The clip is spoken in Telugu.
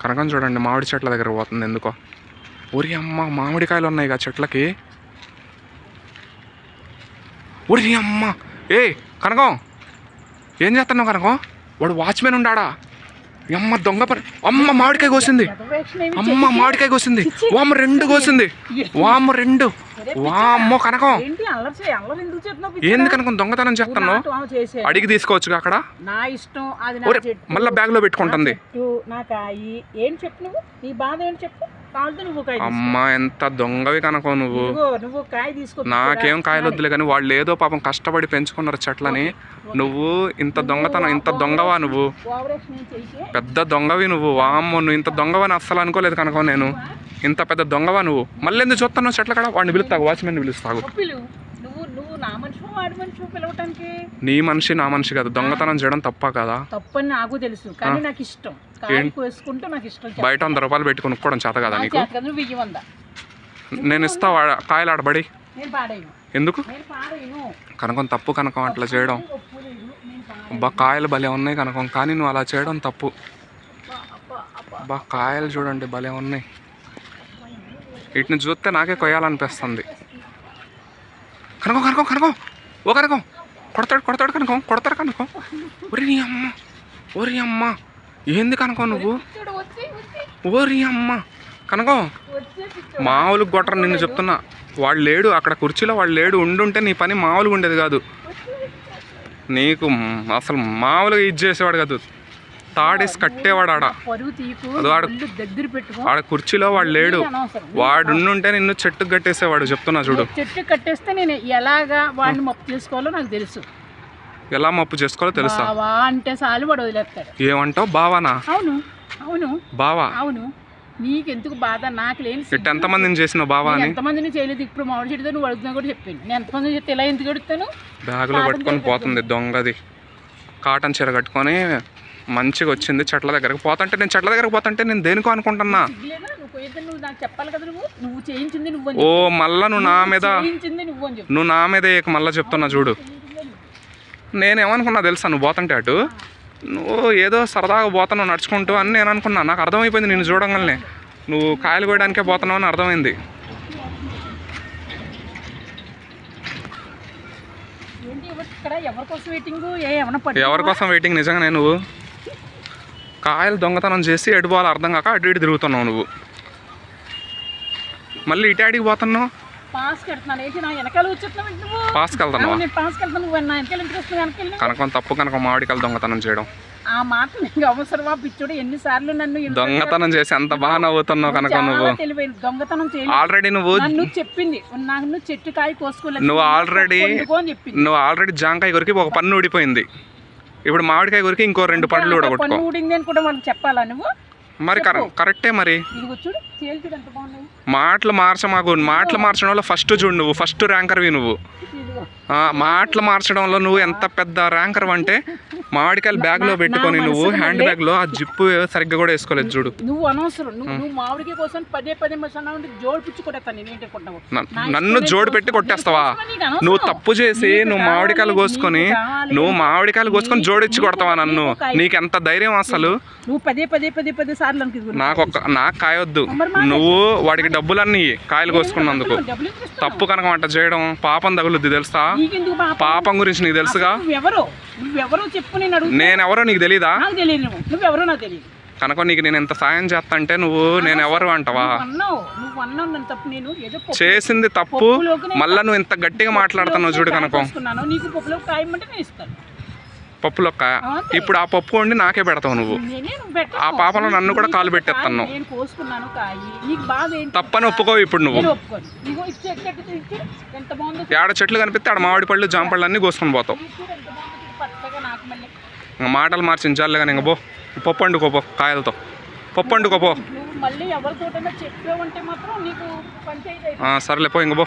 కనకం చూడండి మామిడి చెట్ల దగ్గర పోతుంది ఎందుకో. ఒరి అమ్మ మామిడికాయలు ఉన్నాయి కదా చెట్లకి. ఒరి అమ్మ ఏ కనకం ఏం చేస్తున్నావు కనకం? వాడు వాచ్మెన్ ఉండాడా? అమ్మ దొంగ పని అమ్మ మామిడికాయ కోసింది. అమ్మ మామిడికాయ కోసింది. వామ రెండు కోసింది. వామ్మ రెండు. వామ్మో కనకం. ఏంది కనకం దొంగతనం చేస్తున్నావు? అడిగి తీసుకోవచ్చు అక్కడ? నా ఇష్టం అది నా ఒరే మళ్ళీ బ్యాగ్లో పెట్టుకుంటుంది నా కాయి. ఏం చెప్పు నువ్వు? నీ బాధ ఏంటి చెప్పు? అమ్మ ఎంత దొంగవి కనకం నువ్వు. ఇదిగో నువ్వు కాయ తీసుకో నాకేం కాయలు వద్దులే కానీ వాళ్ళు ఏదో పాపం కష్టపడి పెంచుకున్నారు చెట్లని. నువ్వు ఇంత దొంగతనం ఇంత దొంగవా నువ్వు? పెద్ద దొంగవి నువ్వు. వామ్మో నువ్వు ఇంత దొంగవని అస్సలు అనుకోలేదు కనుక నేను. ఇంత పెద్ద దొంగవా నువ్వు? మళ్ళీ ఎందుకు చూస్తున్నావు చెట్ల కాడ? వాడిని పిలుస్తాగు వాచ్మెన్ నువ్వు నా మనిషి వాడి మనిషి పిలవటానికి? నీ మనిషి నా మనిషి కాదు. దొంగతనం చేయడం తప్ప కదా? తప్పని నాకు తెలుసు కానీ నాకు ఇష్టం. కాయ కోసుకుంటే నాకు ఇష్టం బయట వంద రూపాయలు పెట్టి కొనుక్కోవడం చేత కదా నీకు నువ్వు వెయ్యి వంద. నేను ఇస్తా కాయలు ఆడబడి. ఎందుకు? కనకం తప్పు కనకం అట్లా చేయడం. అబ్బా కాయలు భలే ఉన్నాయి కనకం కానీ నువ్వు అలా చేయడం తప్పు. అబ్బా కాయలు చూడండి భలే ఉన్నాయి. వీటిని చూస్తే నాకే కొయ్యాలనిపిస్తుంది. కనుకో కనుకో కనుకో. ఓ కనకం. కొడతాడు కొడతాడు కనుకో కొడతాడు కనుకో. ఒరి నీ అమ్మ ఓరి అమ్మ. ఏంది కనుకో నువ్వు? ఓరి అమ్మ. కనుకో మామూలు గొట్టరు నిన్ను చెప్తున్నా. వాడు లేడు అక్కడ కుర్చీలో వాడు లేడు ఉండుంటే నీ పని మామూలుగా ఉండేది కాదు. నీకు అసలు మామూలుగా ఇది చేసేవాడు కాదు. తాడేసి కట్టేవాడు ఆడ అది వాడు- ఆడ కుర్చీలో వాడు లేడు. వాడు ఉండుంటే నిన్ను చెట్టుకు కట్టేసేవాడు చెప్తున్నా చూడు. చెట్టు కట్టేస్తే నేను ఎలాగా వాడిని మొప్పు చేసుకోవాలో నాకు తెలుసు. ఎలా మప్పు చేసుకోవాలో తెలుసా? అంటే చాలు వాడు వదిలేస్తాడు. ఏమంటావు? బావానా? అవును అవును. బావా? అవును. నీకెందుకు బాధ? నాకు లేని ఎంతమందిని చేసిన బావా ఎంతమందిని చేయలేదు. ఇప్పుడు మామిడి చెట్టుతో నువ్వు అడుగుతున్నా కూడా చెప్పాను నేను ఎంతమంది చెప్తే ఇలా ఎందుకు అడుగుతాను? బ్యాగులో పట్టుకొని పోతుంది దొంగది. కాటన్ చీర కట్టుకొని మంచిగా వచ్చింది చెట్ల దగ్గరకు పోతుంటే నేను చెట్ల దగ్గరకు పోతుంటే నేను దేనికో అనుకుంటున్నా. ఓ. మళ్ళా నువ్వు నా మీద నువ్వు నా మీద మళ్ళీ చెప్తున్నా చూడు. నేనేమనుకున్నా తెలుసా నువ్వు పోతుంటే అటు? నువ్వు ఏదో సరదాగా పోతున్నావు నడుచుకుంటూ అని నేను అనుకున్నా. నాకు అర్థమైపోయింది నేను చూడంగానే. నువ్వు కాయలు కోయడానికే పోతున్నావు అని అర్థమైంది. ఎవరి కోసం వెయిటింగ్ నిజంగానే నువ్వు? కాయలు దొంగతనం చేసి ఎటు పోవాలో అర్థం కాక అటు ఇటు తిరుగుతున్నావు నువ్వు. మళ్ళీ ఇటు అడిగి పోతున్నావు? నువ్వు? పాస్కి వెళ్తున్నావా నువ్వు కనకం తప్పు కనుక మామిడికాయలు దొంగతనం చేయడం. ఆ మాట నీకు అవసరమా పిచ్చోడు ఎన్నిసార్లు నన్ను దొంగతనం చేసి ఎంత బాగా నవ్వుతున్నావు కనుక నువ్వు. దొంగతనం ఆల్రెడీ నువ్వు నన్ను చెప్పింది నన్ను చెట్టు కాయ కోసుకోలేదు నువ్వు చెప్పింది. నువ్వు ఆల్రెడీ జాంకాయ కొరికి ఒక పన్ను ఊడిపోయింది. ఇప్పుడు మామిడికాయ కొరికి ఇంకో రెండు పండ్లు ఊడింది అని కూడా వాళ్ళకి చెప్పాలా నువ్వు? మరి కర కరెక్టే మరి. మాటలు మార్చ మాకు మాటలు మార్చడం వల్ల ఫస్ట్ చూడు నువ్వు ఫస్ట్ ర్యాంకర్వి నువ్వు. మాటలు మార్చడంలో నువ్వు ఎంత పెద్ద ర్యాంకర్ అంటే మామిడికాయలు బ్యాగ్లో పెట్టుకొని నువ్వు హ్యాండ్ బ్యాగ్లో ఆ జిప్పు సరిగ్గా కూడా వేసుకోలేదు చూడు. నువ్వు అనవసరం. నువ్వు మామిడికాయ కోసం పదే పదే జోడు పిచ్చి కొడతాను నేను ఏంటి కొట్టావు న- నన్ను జోడు పెట్టి కొట్టేస్తావా? నువ్వు తప్పు చేసి నువ్వు మామిడికాయలు కోసుకొని నువ్వు మామిడికాయలు కోసుకొని జోడిచ్చి కొడతావా నన్ను? నీకు ఎంత ధైర్యం అసలు? నువ్వు పదే పదే పదే పదే సార్లు. నాకు ఒక నాకు కాయొద్దు. నువ్వు వాడికి డబ్బులన్నీ కాయలు కోసుకున్నందుకు? తప్పు కనుక వంట చేయడం పాపం తగులుద్ది తెలుసా? పాపం? గురించి నీకు తెలుసుగా? నువ్వెవరో? నువ్వెవరో చెప్పు నేను నేనెవరో నీకు తెలీదా? నాకు తెలియదు నువ్వు. నువ్వెవరో నాకు తెలియదు కనుక నీకు నేను ఎంత సాయం చేస్తా అంటే నువ్వు నేను ఎవరు అంటావా చేసింది తప్పు. మళ్ళా నువ్వు ఇంత గట్టిగా మాట్లాడుతున్నావు చూడు కనుక. కోసుకున్నాను నీకు పప్పులో కాయమంటే నేను ఇస్తాను. పప్పులో కాయ అంతే. ఇప్పుడు ఆ పప్పు వండి నాకే పెడతావు నువ్వు. ఆ పాపలో నన్ను కూడా కాలు ఏంటి? తప్పని ఒప్పుకోవు ఇప్పుడు నువ్వు. ఏడ చెట్లు కనిపిస్తే ఆడ మామిడి పళ్ళు జామ పళ్ళు అన్నీ కోసుకొని పోతావు చూడు ఎంత బాగుందో చూడు, పచ్చగా నాకు మళ్ళీ ఇంక మాటలు మార్చించాలి కానీ ఇంక పో. పప్పు వండుకోపో కాయలతో. పప్పు వండుకోపో సర్లే పో ఇంక పో.